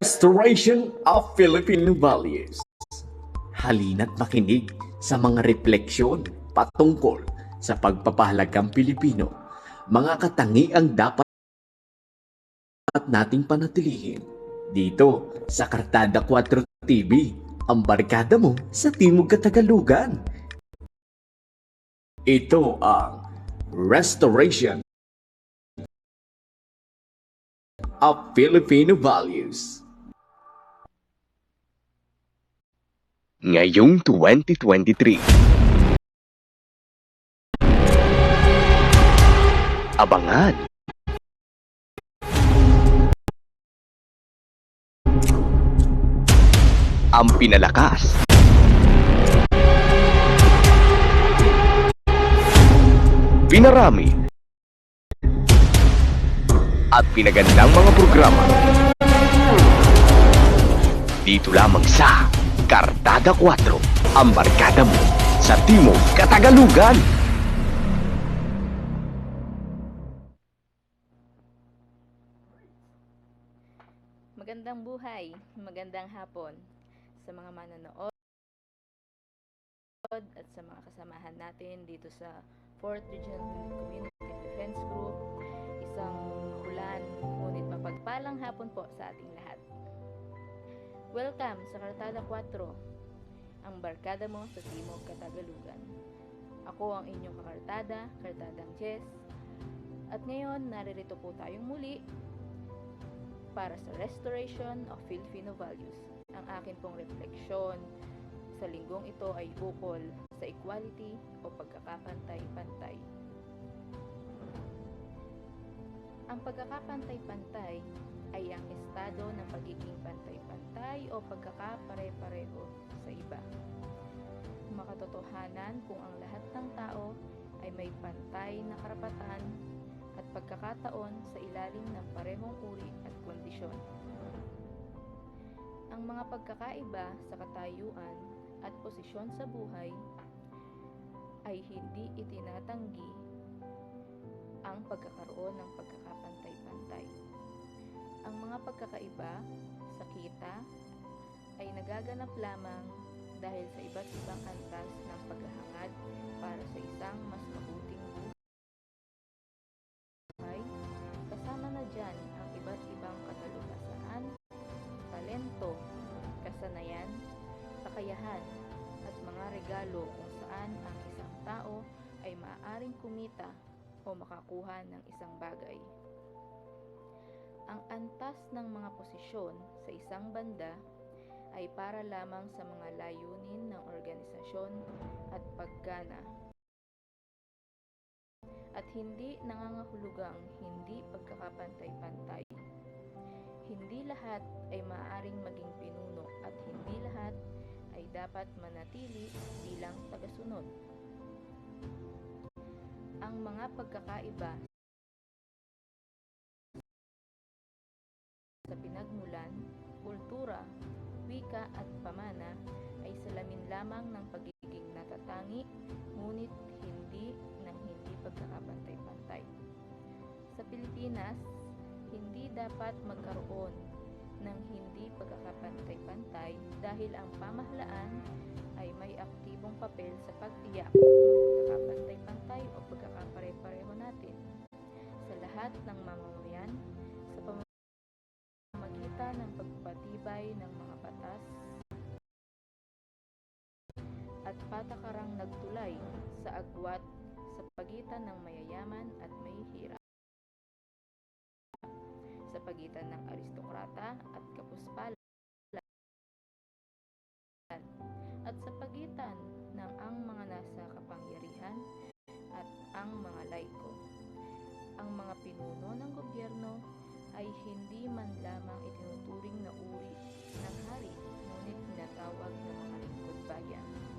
Restoration of Filipino Values. Halina't makinig sa mga refleksyon patungkol sa pagpapahalagang Pilipino, mga katangiang dapat nating panatilihin. Dito sa Kartada 4 TV, ang barkada mo sa Timog Katagalugan. Ito ang Restoration of Filipino Values. Ngayong 2023. Abangan. Ang pinalakas. Pinarami. At pinagandang mga programa. Dito lamang sa Kartada 4, ang barkada mo sa Timog Katagalugan. Magandang buhay, magandang hapon sa mga manonood at sa mga kasamahan natin dito sa 4th Regional Community Defense Group. Isang ulan, ngunit mapagpalang hapon po sa ating lahat. Welcome sa Kartada 4, ang barkada mo sa Timog Katagalugan. Ako ang inyong kakartada, Kartadang Jess. At ngayon, naririto po tayong muli para sa restoration of Filipino values. Ang akin pong refleksyon sa linggong ito ay bukol sa equality o pagkakapantay-pantay. Ang pagkakapantay-pantay ay ang estado ng pagiging pantay-pantay o pagkakapare-pareho sa iba. Makatotohanan kung ang lahat ng tao ay may pantay na karapatan at pagkakataon sa ilalim ng parehong uri at kondisyon. Ang mga pagkakaiba sa katayuan at posisyon sa buhay ay hindi itinatanggi ang pagkakaroon ng pagkakapantay-pantay. Ang mga pagkakaiba sa kita ay nagaganap lamang dahil sa iba't ibang antas ng paghahangad para sa isang mas mabuting buhay, kasama na dyan ang iba't ibang katalugasaan, talento, kasanayan, kakayahan, at mga regalo kung saan ang isang tao ay maaaring kumita o makakuha ng isang bagay. Ang antas ng mga posisyon sa isang banda ay para lamang sa mga layunin ng organisasyon at paggana at hindi nangangahulugang hindi pagkakapantay-pantay. Hindi lahat ay maaaring maging pinuno at hindi lahat ay dapat manatili bilang tagasunod. Ang mga pagkakaiba lamang ng pagiging natatangi, ngunit hindi ng hindi pagkakapantay-pantay. Sa Pilipinas, hindi dapat magkaroon ng hindi pagkakapantay-pantay dahil ang pamahalaan ay may aktibong papel sa pagtiyak ng pagkakapantay-pantay o pagkakapare-pareho natin sa lahat ng mamamayan sa pamamagitan ng pagpapatibay ng mga nagtulay sa agwat sa pagitan ng mayayaman at may hirap sa pagitan ng aristokrata at kapuspalan at sa pagitan ng ang mga nasa kapangyarihan at ang mga laiko. Ang mga pinuno ng gobyerno ay hindi man lamang itinuturing na uri ng hari, ngunit tinatawag na mga lingkod bayan.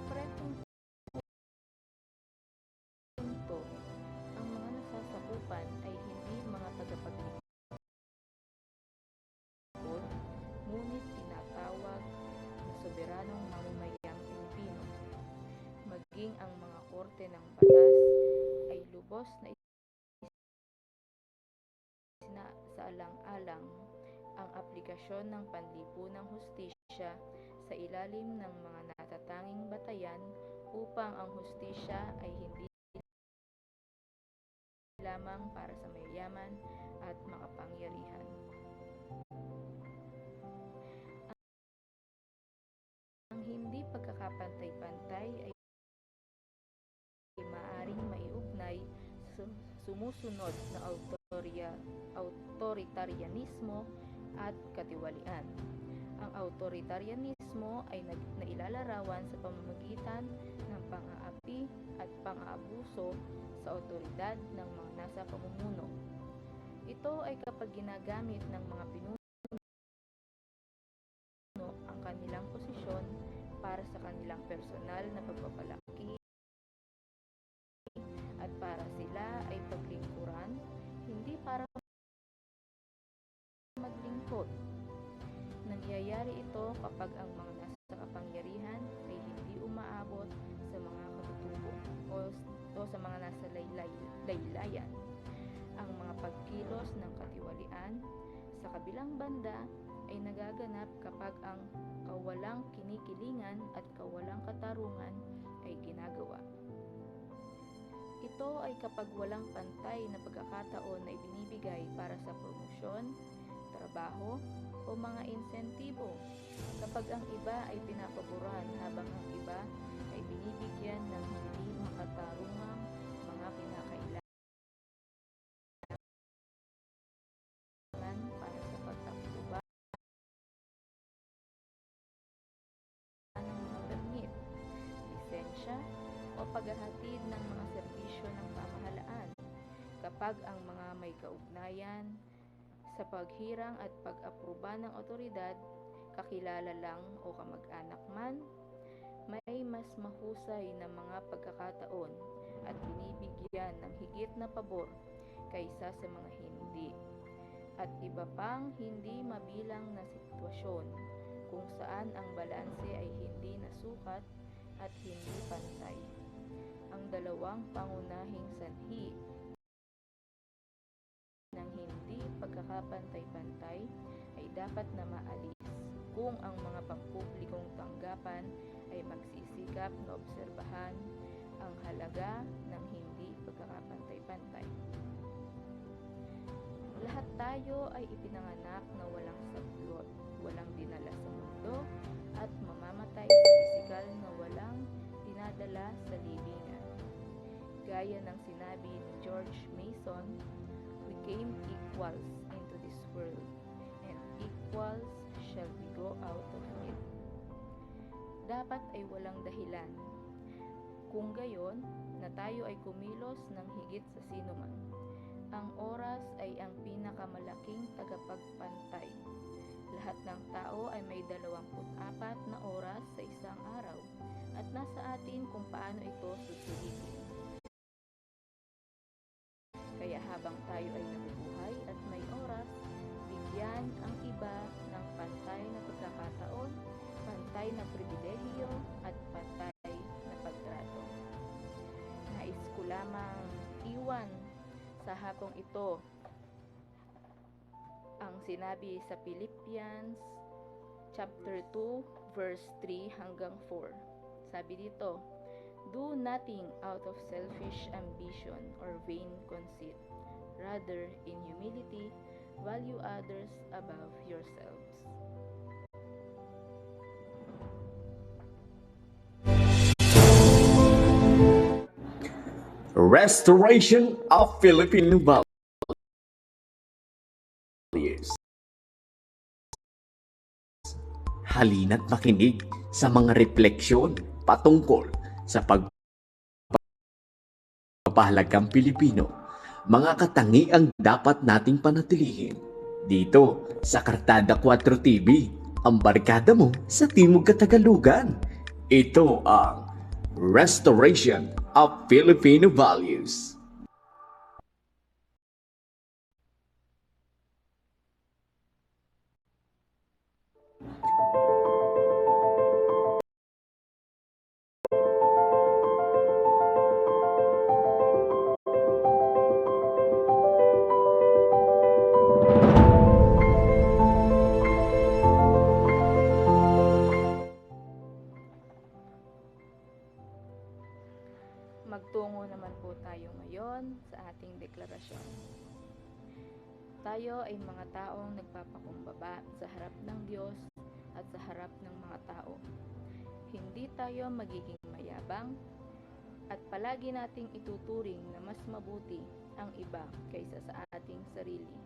Sa paretong punto, ang mga nasasakupan ay hindi mga tagapaglingkod, ngunit tinatawag na soberanong mamamayang Pilipino. Maging ang mga korte ng batas ay lubos na isina sa ang aplikasyon ng panlipunang hustisya sa ilalim ng mga natatanging batayan upang ang hustisya ay hindi lamang para sa mayayaman at makapangyarihan. Ang hindi pagkakapantay-pantay ay maaring maiugnay sa sumusunod na autorya, autoritarianismo at katiwalian. Ang autoritarianismo ay nag, nailalarawan sa pamamagitan ng pang-aapi at pang-aabuso sa otoridad ng mga nasa pamumuno. Ito ay kapag ginagamit ng mga pinuno ang kanilang posisyon para sa kanilang personal na pagpapalaki laylay, laylayan. Ang mga pagkilos ng katiwalian sa kabilang banda ay nagaganap kapag ang kawalang kinikilingan at kawalang katarungan ay ginagawa. Ito ay kapag walang pantay na pagkakataon na ibinibigay para sa promosyon, trabaho, o mga insentibo. Kapag ang iba ay pinapaboran habang ang iba ay binibigyan ng hindi paghahatid ng mga serbisyo ng pamahalaan kapag ang mga may kaugnayan sa paghirang at pag-aproba ng otoridad, kakilala lang o kamag-anak man, may mas mahusay na mga pagkakataon at binibigyan ng higit na pabor kaysa sa mga hindi. At iba pang hindi mabilang na sitwasyon kung saan ang balanse ay hindi nasukat at hindi pantay. Ang dalawang pangunahing sanhi ng hindi pagkakapantay-pantay ay dapat na maalis kung ang mga pampublikong tanggapan ay magsisikap na obserbahan ang halaga ng hindi pagkakapantay-pantay. Lahat tayo ay ipinanganak na walang Gaya ng sinabi ni George Mason, we came equals into this world, and equals shall we go out of it. Dapat ay walang dahilan. Kung gayon, na tayo ay kumilos ng higit sa sinuman. Ang oras ay ang pinakamalaking tagapagpantay. Lahat ng tao ay may 24 na oras sa isang araw at nasa atin kung paano ito susulitin. Ito ang sinabi sa Philippians chapter 2 verse 3 hanggang 4. Sabi dito, Do nothing out of selfish ambition or vain conceit. Rather, in humility, value others above yourselves. Restoration of Filipino values. Halina't makinig sa mga refleksyon patungkol sa pagpapahalagang Pilipino, mga katangiang dapat nating panatilihin. Dito sa Kartada 4 TV, ang barkada mo sa Timog Katagalugan. Ito ang Restoration of Filipino Values. Po tayo ngayon sa ating deklarasyon. Tayo ay mga taong nagpapakumbaba sa harap ng Diyos at sa harap ng mga tao. Hindi tayo magiging mayabang at palagi nating ituturing na mas mabuti ang iba kaysa sa ating sarili.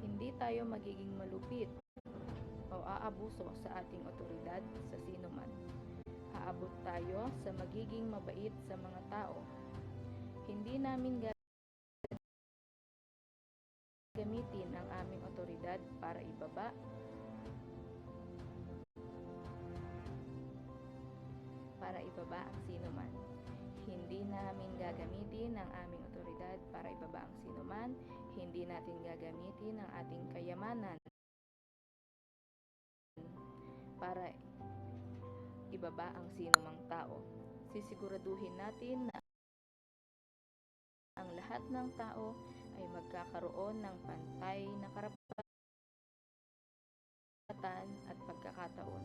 Hindi tayo magiging malupit o aabuso sa ating otoridad sa sino man. Aabot tayo sa magiging mabait sa mga tao. Hindi namin ga- gamitin ang aming otoridad para ibaba para ibaba ang sino man. Hindi namin gagamitin ang aming otoridad para ibaba ang sino man. Hindi natin gagamitin ang ating kayamanan para ibaba ang sino mang tao. Sisiguraduhin natin na lahat ng tao ay magkakaroon ng pantay na karapatan at pagkakataon.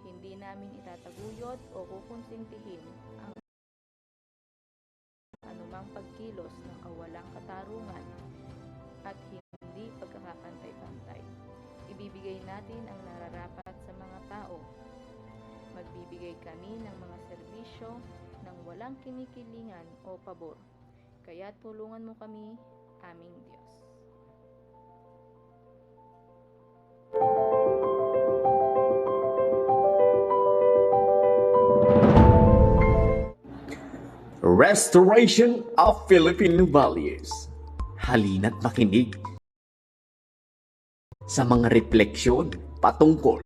Hindi namin itataguyod o kukonsintihin ang anumang pagkilos ng kawalang katarungan at hindi pagkakapantay-pantay. Ibibigay natin ang nararapat sa mga tao. Magbibigay kami ng mga serbisyo ng walang kinikilingan o pabor. Kaya tulungan mo kami, aming Diyos. Restoration of Filipino Values. Halina't makinig sa mga refleksyon patungkol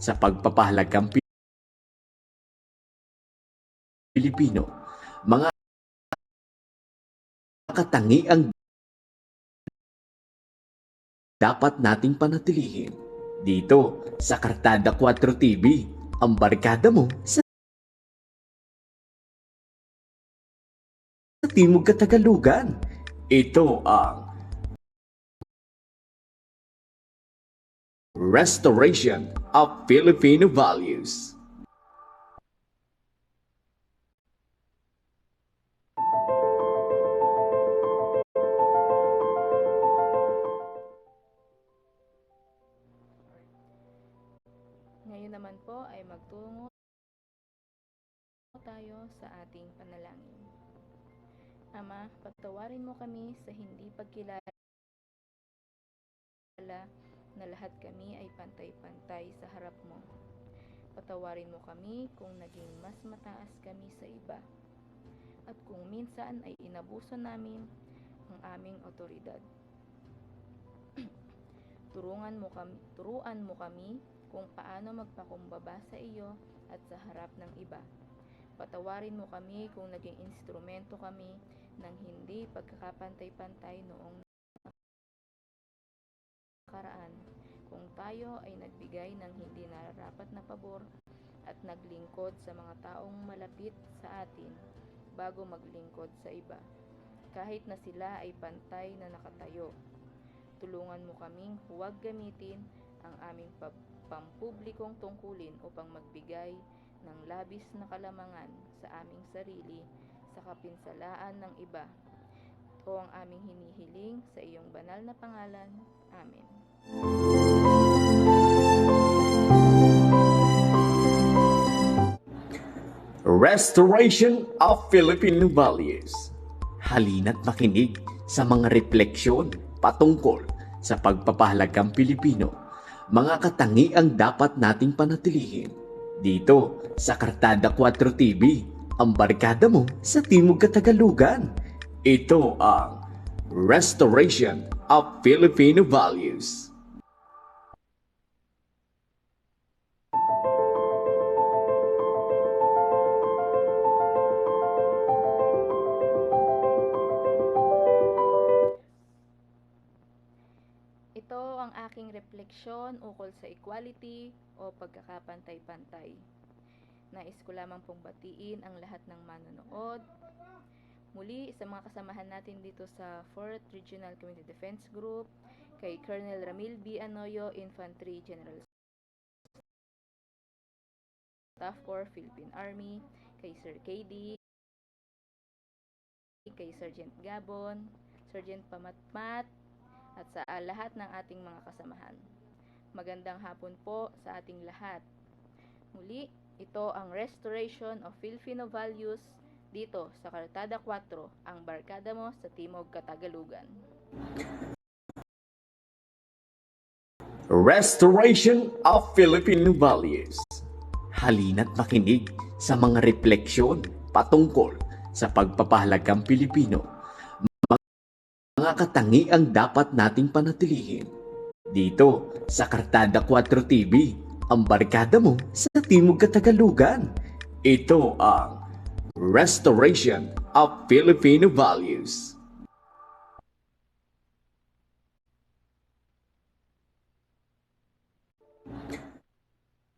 sa pagpapahalagang Pilipino. Mga katangiang dapat nating panatilihin dito sa Kartada 4 TV, ang barkada mo sa Timog Katagalugan. Ito ang Restoration of Filipino Values. Po ay magtungo tayo sa ating panalangin. Ama, patawarin mo kami sa hindi pagkilala na lahat kami ay pantay-pantay sa harap mo. Patawarin mo kami kung naging mas mataas kami sa iba at kung minsan ay inabuso namin ang aming otoridad. Turungan mo kami, turuan mo kami kung paano magpakumbaba sa iyo at sa harap ng iba. Patawarin mo kami kung naging instrumento kami ng hindi pagkakapantay-pantay noong nakaraan. Kung tayo ay nagbigay ng hindi nararapat na pabor at naglingkod sa mga taong malapit sa atin bago maglingkod sa iba. Kahit na sila ay pantay na nakatayo. Tulungan mo kaming huwag gamitin ang aming pampublikong tungkulin upang magbigay ng labis na kalamangan sa aming sarili sa kapinsalaan ng iba. Ito ang aming hinihiling sa iyong banal na pangalan. Amen. Restoration of Filipino Values. Halina't makinig sa mga refleksyon patungkol sa pagpapahalagang Pilipino. Mga katangiang dapat nating panatilihin dito sa Kartada 4 TV, ang barkada mo sa Timog Katagalugan. Ito ang Restoration of Filipino Values. Refleksyon ukol sa equality o pagkakapantay-pantay. Nais ko lamang pong batiin ang lahat ng manonood. Muli sa mga kasamahan natin dito sa 4th Regional Community Defense Group, kay Colonel Ramil B. Anoyo, Infantry General Staff Corps, Philippine Army, kay Sir KD, kay Sergeant Gabon, Sergeant Pamatmat, at sa lahat ng ating mga kasamahan. Magandang hapon po sa ating lahat. Muli, ito ang Restoration of Filipino Values dito sa Kartada 4, ang barkada mo sa Timog Katagalugan. Restoration of Filipino Values. Halina't makinig sa mga refleksyon patungkol sa pagpapahalagang Pilipino. Mga katangiang dapat nating panatilihin. Dito sa Kartada 4 TV, ang barkada mo sa Timog Katagalugan. Ito ang Restoration of Filipino Values.